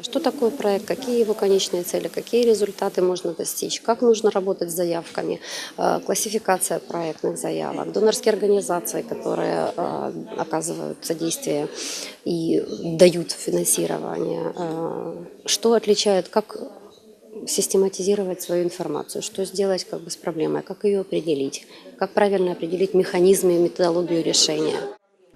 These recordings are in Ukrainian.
Что такое проект, какие его конечные цели, какие результаты можно достичь, как нужно работать с заявками, э, классификация проектных заявок, донорские организации, которые э, оказывают содействие и дают финансирование, э, что отличает, как систематизировать свою информацию, что сделать как бы с проблемой, как ее определить, как правильно определить механизмы и методологию решения.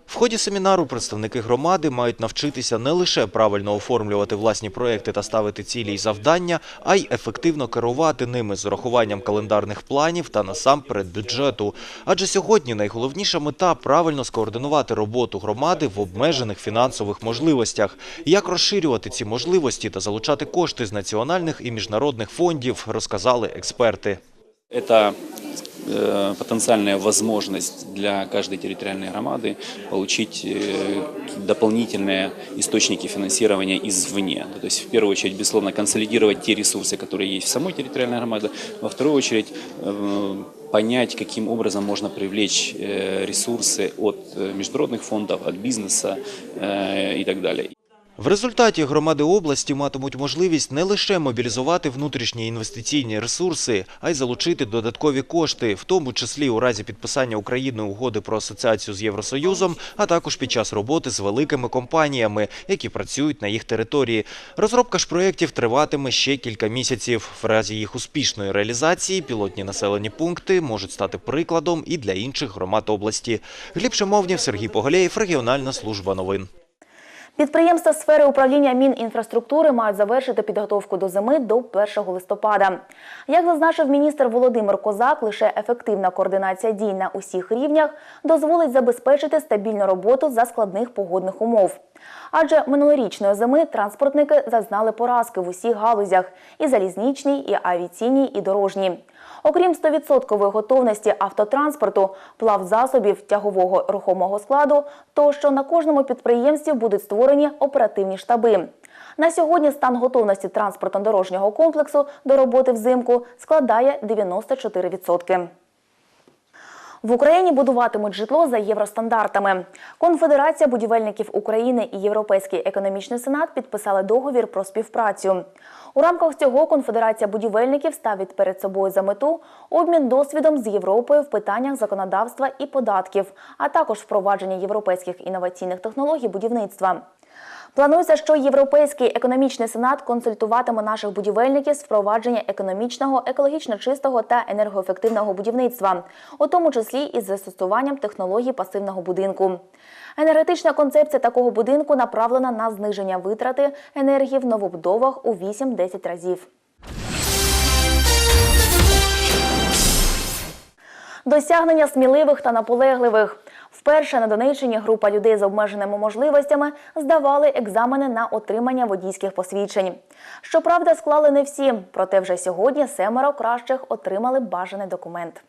В ході семінару представники громади мають навчитися не лише правильно оформлювати власні проекти та ставити цілі й завдання, а й ефективно керувати ними з урахуванням календарних планів та насамперед бюджету. Адже сьогодні найголовніша мета правильно скоординувати роботу громади в обмежених фінансових можливостях. Як розширювати ці можливості та залучати кошти з національних і міжнародних фондів, розказали експерти. Это э, потенциальная возможность для каждой территориальной громады получить э, дополнительные источники финансирования извне. То есть, в первую очередь, безусловно, консолидировать те ресурсы, которые есть в самой территориальной громаде. Во вторую очередь, э, понять, каким образом можно привлечь ресурсы от международных фондов, от бизнеса и так далее. В результаті громади області матимуть можливість не лише мобілізувати внутрішні інвестиційні ресурси, а й залучити додаткові кошти, в тому числі у разі підписання Україною угоди про асоціацію з Євросоюзом, а також під час роботи з великими компаніями, які працюють на їх території. Розробка ж проєктів триватиме ще кілька місяців. В разі їх успішної реалізації пілотні населені пункти можуть стати прикладом і для інших громад області. Гліб Шимовнів, Сергій Поголєєв, регіональна служба новин. Підприємства сфери управління Мінінфраструктури мають завершити підготовку до зими до 1 листопада. Як зазначив міністр Володимир Козак, лише ефективна координація дій на усіх рівнях дозволить забезпечити стабільну роботу за складних погодних умов. Адже минулорічної зими транспортники зазнали поразки в усіх галузях – і залізничній, і авіаційній, і дорожній. Окрім 100% готовності автотранспорту, плавзасобів, тягового рухомого складу, тощо на кожному підприємстві будуть створені оперативні штаби. На сьогодні стан готовності транспортно-дорожнього комплексу до роботи взимку складає 94%. В Україні будуватимуть житло за євростандартами. Конфедерація будівельників України і Європейський економічний сенат підписали договір про співпрацю. У рамках цього Конфедерація будівельників ставить перед собою за мету обмін досвідом з Європою в питаннях законодавства і податків, а також впровадження європейських інноваційних технологій будівництва. Планується, що Європейський економічний сенат консультуватиме наших будівельників з впровадження економічного, екологічно чистого та енергоефективного будівництва, у тому числі із застосуванням технологій пасивного будинку. Енергетична концепція такого будинку направлена на зниження витрати енергії в новобудовах у 8-10 разів. Досягнення сміливих та наполегливих. Вперше на Донеччині група людей з обмеженими можливостями здавали екзамени на отримання водійських посвідчень. Щоправда, склали не всі, проте вже сьогодні семеро кращих отримали бажаний документ.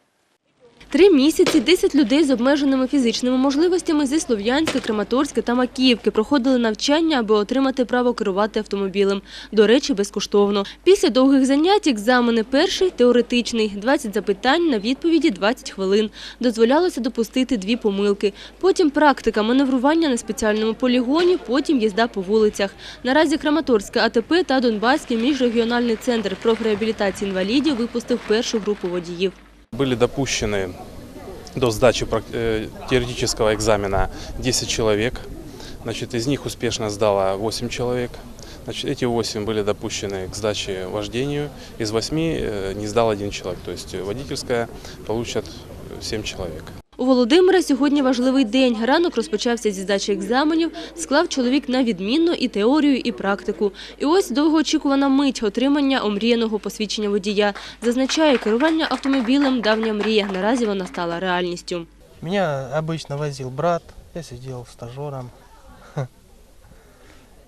Три місяці 10 людей з обмеженими фізичними можливостями зі Слов'янська, Краматорська та Макіївки проходили навчання, аби отримати право керувати автомобілем. До речі, безкоштовно. Після довгих занять екзамени перший – теоретичний. 20 запитань, на відповіді 20 хвилин. Дозволялося допустити дві помилки. Потім практика маневрування на спеціальному полігоні, потім їзда по вулицях. Наразі Краматорська АТП та Донбаський міжрегіональний центр профреабілітації інвалідів випустив першу групу водіїв. Были допущены до сдачи прак- э, теоретического экзамена 10 человек. Значит, из них успешно сдало 8 человек. Значит, эти 8 были допущены к сдаче вождению. Из 8 э, не сдал один человек. То есть э, водительская получат 7 человек. У Володимира сьогодні важливий день. Ранок розпочався зі здачі екзаменів, склав чоловік на відмінно і теорію, і практику. І ось довгоочікувана мить отримання омріяного посвідчення водія. Зазначає, керування автомобілем – давня мрія. Наразі вона стала реальністю. Меня обычно возил брат, я сидел стажером.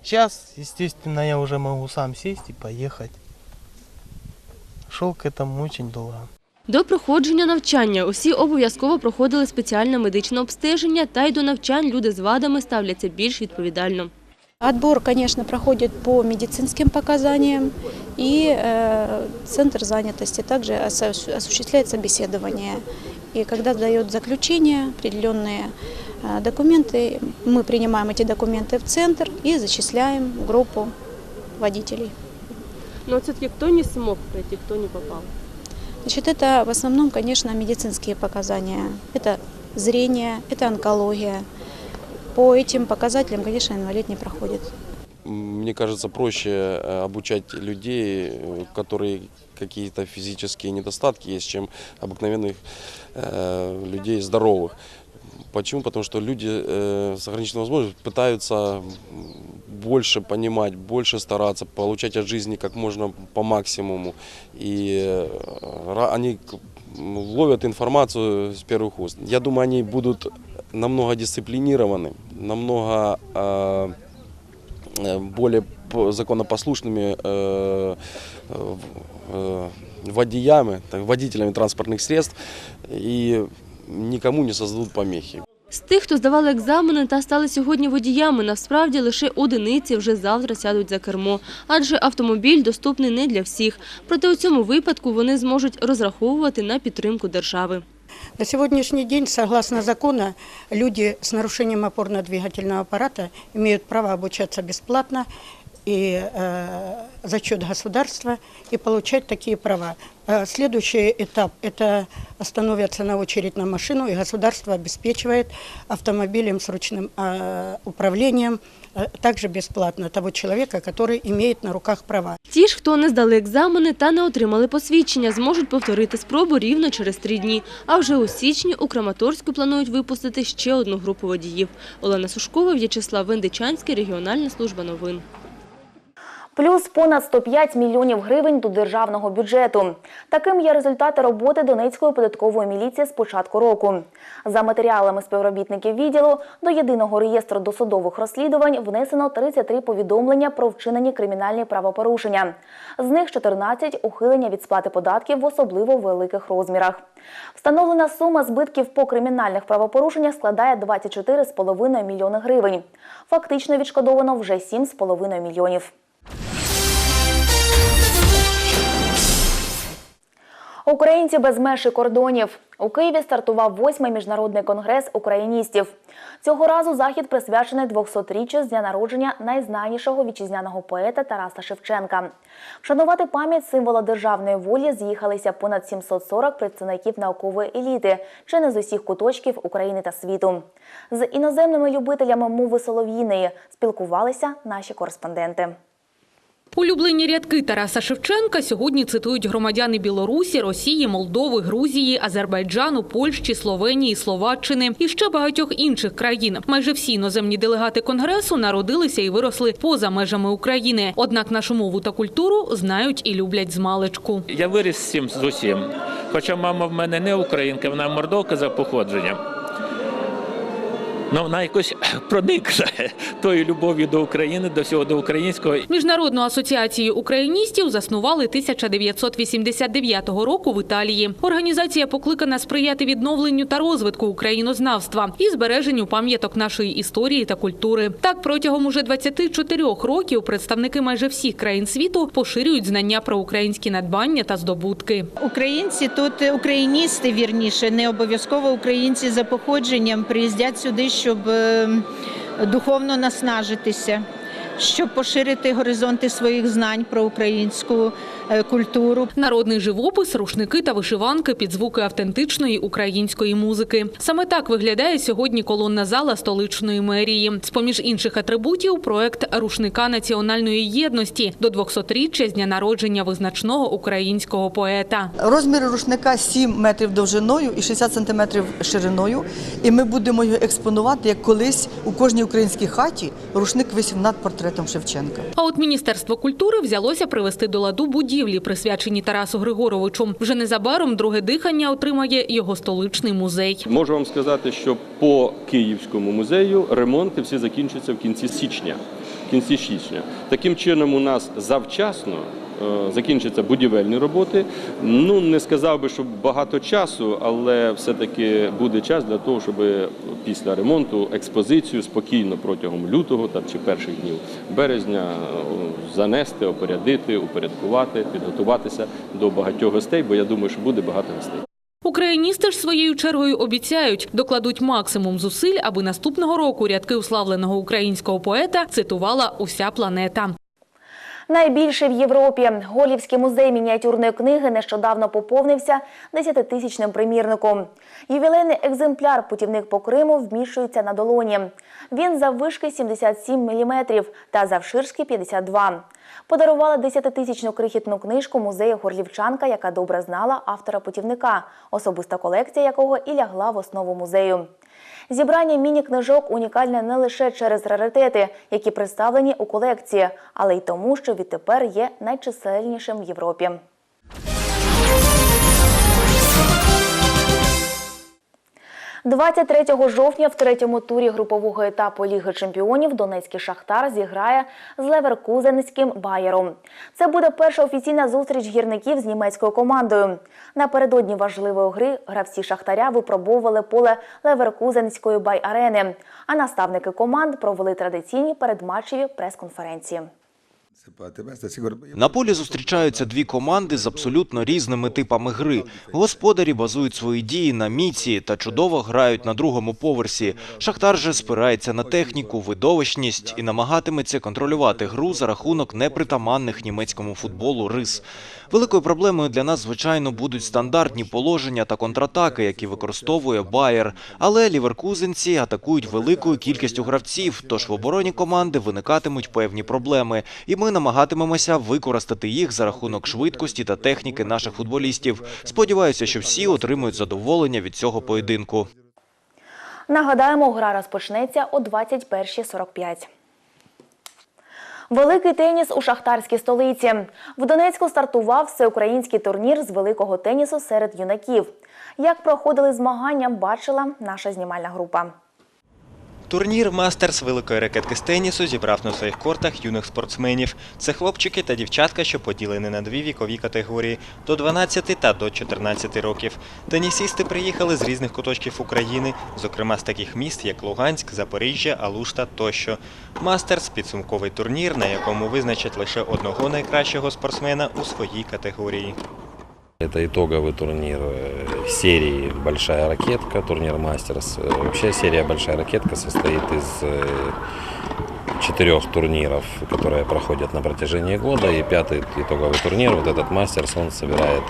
Сейчас, естественно, я уже могу сам сесть и поехать. Шел к этому очень долго. До проходження навчання усі обов'язково проходили спеціальне медичне обстеження, та й до навчань люди з вадами ставляться більш відповідально. Отбор, конечно, проходит по медицинским показаниям, и э, центр занятости также осу- осуществляет собеседование. И когда дает заключение, определенные э, документы, мы принимаем эти документы в центр и зачисляем в группу водителей. Но все-таки кто не смог пройти, кто не попал? Значит, это в основном, конечно, медицинские показания. Это зрение, это онкология. По этим показателям, конечно, инвалид не проходит. Мне кажется, проще э, обучать людей, э, которые какие-то физические недостатки есть, чем обыкновенных э, людей здоровых. Почему? Потому что люди э, с ограниченной возможностью пытаются больше понимать, больше стараться, получать от жизни как можно по максимуму. И э, они ловят информацию с первых уст. Я думаю, они будут намного дисциплинированы, намного э, э, более по- законопослушными э, э, э, водіями, так, водителями транспортных средств и никому не создадут помехи. З тих, хто здавали екзамени та стали сьогодні водіями, насправді лише одиниці вже завтра сядуть за кермо. Адже автомобіль доступний не для всіх. Проте у цьому випадку вони зможуть розраховувати на підтримку держави. На сегодняшний день, согласно закону, люди с нарушением опорно-двигательного аппарата имеют право обучаться бесплатно и э, за счет государства и получать такие права. Э, следующий этап – это становятся на очередь на машину, и государство обеспечивает автомобилем с ручным э, управлением э, также бесплатно того человека, который имеет на руках права. Ті ж, хто не здали екзамени та не отримали посвідчення, зможуть повторити спробу рівно через три дні. А вже у січні у Краматорську планують випустити ще одну групу водіїв. Олена Сушкова, В'ячеслав Вендичанський, регіональна служба новин. Плюс понад 105 мільйонів гривень до державного бюджету. Таким є результати роботи Донецької податкової міліції з початку року. За матеріалами співробітників відділу до єдиного реєстру досудових розслідувань внесено 33 повідомлення про вчинені кримінальні правопорушення. З них 14 – ухилення від сплати податків в особливо великих розмірах. Встановлена сума збитків по кримінальних правопорушеннях складає 24,5 мільйони гривень. Фактично відшкодовано вже 7,5 мільйонів. Українці без меж і кордонів. У Києві стартував восьмий міжнародний конгрес україністів. Цього разу захід присвячений 200-річчю з дня народження найзнанішого вітчизняного поета Тараса Шевченка. Вшанувати пам'ять символа державної волі з'їхалися понад 740 представників наукової еліти, чи не з усіх куточків України та світу. З іноземними любителями мови солов'їної спілкувалися наші кореспонденти. Улюблені рядки Тараса Шевченка сьогодні цитують громадяни Білорусі, Росії, Молдови, Грузії, Азербайджану, Польщі, Словенії, Словаччини і ще багатьох інших країн. Майже всі іноземні делегати конгресу народилися і виросли поза межами України. Однак нашу мову та культуру знають і люблять змалечку. Я виріс з з усім. Хоча мама в мене не українка, вона мордовка за походженням. Ну, вона якось проникла тою любов'ю до України, до всього до українського. Міжнародну асоціацію україністів заснували 1989 року в Італії. Організація покликана сприяти відновленню та розвитку українознавства і збереженню пам'яток нашої історії та культури. Так, протягом уже 24 років представники майже всіх країн світу поширюють знання про українські надбання та здобутки. Українці тут україністи вірніше, не обов'язково українці за походженням приїздять сюди, щоб е, духовно наснажитися, щоб поширити горизонти своїх знань про українську культуру. Народний живопис, рушники та вишиванки під звуки автентичної української музики. Саме так виглядає сьогодні колонна зала столичної мерії. З поміж інших атрибутів проект рушника національної єдності до 200-річчя з дня народження визначного українського поета. Розмір рушника 7 метрів довжиною і 60 сантиметрів шириною. І ми будемо його експонувати, як колись у кожній українській хаті рушник висів над портретом Шевченка. А от Міністерство культури взялося привести до ладу будівлі, присвячені Тарасу Григоровичу. Вже незабаром друге дихання отримає його столичний музей. Можу вам сказати, що по Київському музею ремонти всі закінчаться в кінці січня. Кінці січня. Таким чином, у нас завчасно закінчаться будівельні роботи. Ну не сказав би, що багато часу, але все-таки буде час для того, щоб після ремонту експозицію спокійно протягом лютого там, чи перших днів березня е, занести, опорядити, упорядкувати, підготуватися до багатьох гостей, бо я думаю, що буде багато гостей. Україністи ж своєю чергою обіцяють, докладуть максимум зусиль, аби наступного року рядки уславленого українського поета цитувала уся планета. Найбільший в Європі Голівський музей мініатюрної книги нещодавно поповнився 10-тисячним примірником. Ювілейний екземпляр «Путівник по Криму» вміщується на долоні. Він заввишки 77 мм та завширшки 52 Подарували 10-тисячну крихітну книжку музею Горлівчанка, яка добре знала автора путівника, особиста колекція якого і лягла в основу музею. Зібрання міні-книжок унікальне не лише через раритети, які представлені у колекції, але й тому, що відтепер є найчисельнішим в Європі. – 23 жовтня в третьому турі групового етапу Ліги чемпіонів Донецький Шахтар зіграє з Леверкузенським Байером. Це буде перша офіційна зустріч гірників з німецькою командою. Напередодні важливої гри гравці Шахтаря випробовували поле Леверкузенської бай-арени, а наставники команд провели традиційні передматчеві прес-конференції. На полі зустрічаються дві команди з абсолютно різними типами гри. Господарі базують свої дії на міці та чудово грають на другому поверсі. Шахтар же спирається на техніку, видовищність і намагатиметься контролювати гру за рахунок непритаманних німецькому футболу рис. Великою проблемою для нас, звичайно, будуть стандартні положення та контратаки, які використовує Байер. Але ліверкузенці атакують великою кількістю гравців, тож в обороні команди виникатимуть певні проблеми. І ми намагатимемося використати їх за рахунок швидкості та техніки наших футболістів. Сподіваюся, що всі отримують задоволення від цього поєдинку. Нагадаємо, гра розпочнеться о 21.45. Великий теніс у шахтарській столиці. В Донецьку стартував всеукраїнський турнір з великого тенісу серед юнаків. Як проходили змагання, бачила наша знімальна група. Турнір «Мастерс» великої ракетки з тенісу зібрав на своїх кортах юних спортсменів. Це хлопчики та дівчатка, що поділені на дві вікові категорії – до 12 та до 14 років. Тенісісти приїхали з різних куточків України, зокрема з таких міст, як Луганськ, Запоріжжя, Алушта тощо. «Мастерс» – підсумковий турнір, на якому визначать лише одного найкращого спортсмена у своїй категорії. Это итоговый турнир э, серии «Большая ракетка», турнир «Мастерс». Э, Вообще серия «Большая ракетка» состоит из э, четырех турниров, которые проходят на протяжении года. И пятый итоговый турнир, вот этот «Мастерс», он собирает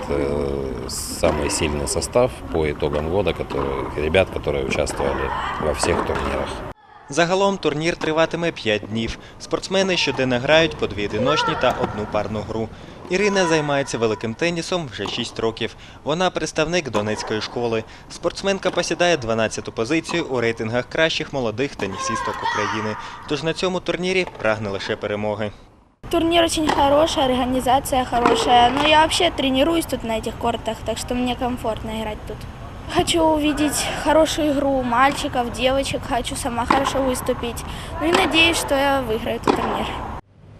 самый сильный состав по итогам года, которые, ребят, которые участвовали во всех турнирах. Загалом турнір триватиме 5 днів. Спортсмени щоденно грають по дві одиночні та одну парну гру. Ірина займається великим тенісом вже 6 років. Вона представник Донецької школи. Спортсменка посідає 12-ту позицію у рейтингах кращих молодих тенісісток України. Тож на цьому турнірі прагне лише перемоги. Турнир очень хороший, организация хорошая. Но я вообще тренируюсь тут на этих кортах, так что мне комфортно играть тут. Хочу увидеть хорошую игру мальчиков, девочек, хочу сама хорошо выступить. Ну и надеюсь, что я выиграю этот турнир.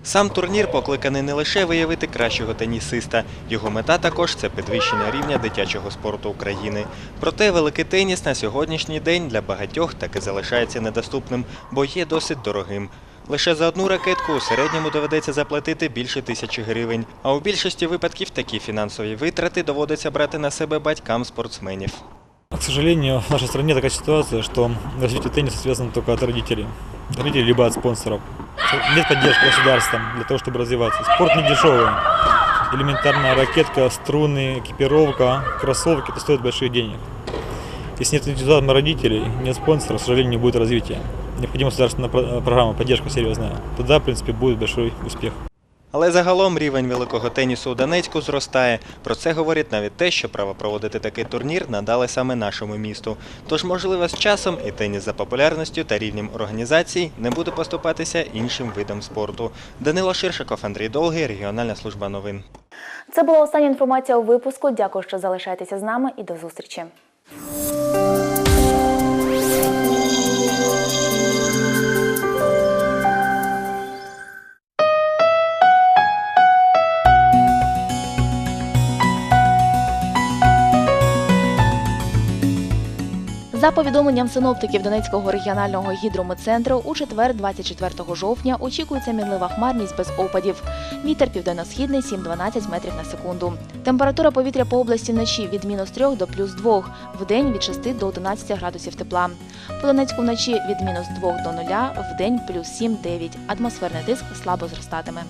Сам турнір покликаний не лише виявити кращого тенісиста. Його мета також це підвищення рівня дитячого спорту України. Проте великий теніс на сьогоднішній день для багатьох таки залишається недоступним, бо є досить дорогим. Лише за одну ракетку у середньому доведеться заплатити більше тисячі гривень. А у більшості випадків такі фінансові витрати доводиться брати на себе батькам спортсменів. К сожалению, в нашей стране такая ситуация, что развитие тенниса связано только от родителей. Родителей либо от спонсоров. Нет поддержки государства для того, чтобы развиваться. Спорт не дешевый. Элементарная ракетка, струны, экипировка, кроссовки, это стоит больших денег. Если нет энтузиазма родителей, нет спонсоров, к сожалению, не будет развития. Необходима государственная про- программа, поддержка серьезная. Тогда, в принципе, будет большой успех. Але загалом рівень великого тенісу у Донецьку зростає. Про це говорить навіть те, що право проводити такий турнір надали саме нашому місту. Тож, можливо, з часом і теніс за популярністю та рівнем організацій не буде поступатися іншим видам спорту. Данило Ширшиков, Андрій Долгий, регіональна служба новин. Це була остання інформація у випуску. Дякую, що залишаєтеся з нами і до зустрічі. За повідомленням синоптиків Донецького регіонального гідрометцентру, у четвер, 24 жовтня, очікується мінлива хмарність без опадів. Вітер південно-східний 7-12 метрів на секунду. Температура повітря по області вночі від мінус 3 до плюс 2, вдень від 6 до 11 градусів тепла. По Донецьку вночі від мінус 2 до 0, вдень плюс 7-9. Атмосферний тиск слабо зростатиме.